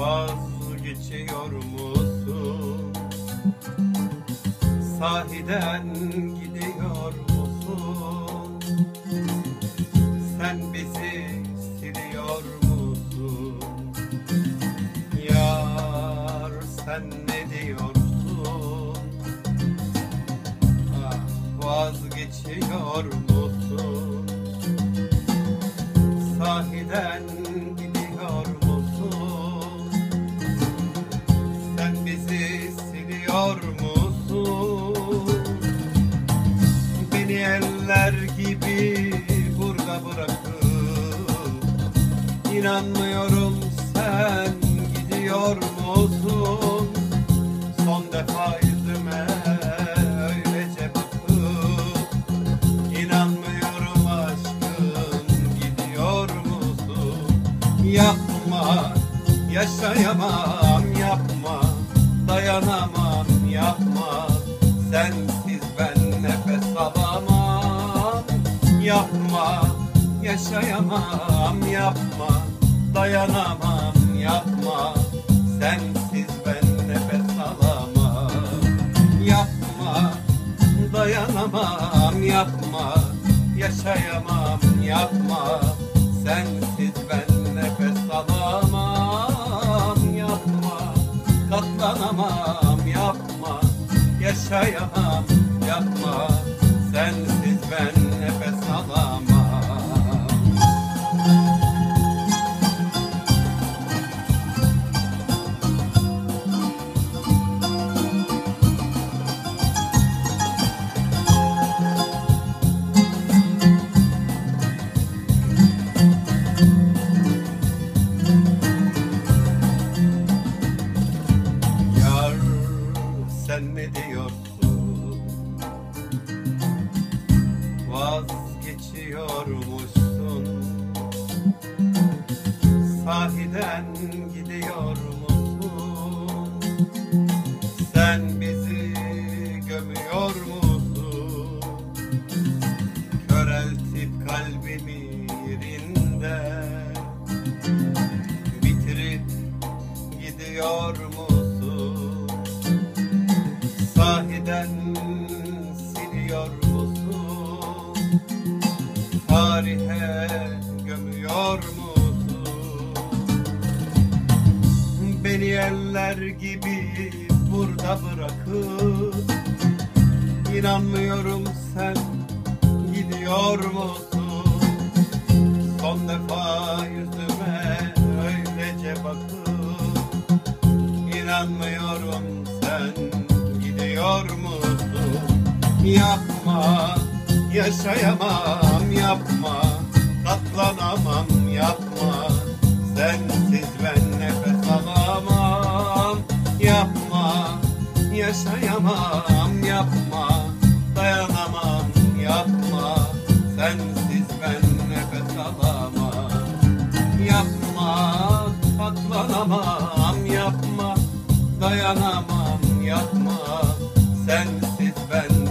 Vazgeçiyor musun? Sahiden gidiyor musun? Sen bizi siliyor musun? Yar sen ne diyorsun? Ah, vazgeçiyor musun? Sahiden siliyor musun? Beni eller gibi burada bırakıp İnanmıyorum sen gidiyor musun? Son defa yüzüme öylece bakıp İnanmıyorum aşkım gidiyor musun? Yapma yaşayamam yapma Dayanamam yapma. Sensiz ben nefes alamam. Yapma yaşayamam yapma. Dayanamam yapma. Sensiz ben nefes alamam. Yapma dayanamam yapma. Yaşayamam yapma. Sensiz ben Yapma Yaşayamam sen ne diyorsun? Vazgeçiyormuşsun Sahiden gidiyor musun? Sen bizi gömüyor musun? Köreltip kalbimi yerinde Bitirip gidiyor musun? Tarihe gömüyor musun? Beni eller gibi burada bırakıp İnanmıyorum sen gidiyor musun? Son defa yüzüme öylece bakıp İnanmıyorum sen gidiyor musun? Yapma, yaşayamam yapma. Katlanamam yapma. Sensiz ben nefes alamam. Yapma, yaşayamam yapma. Dayanamam yapma. Sensiz ben nefes alamam. Yapma, katlanamam yapma. Dayanamam yapma. Sensiz ben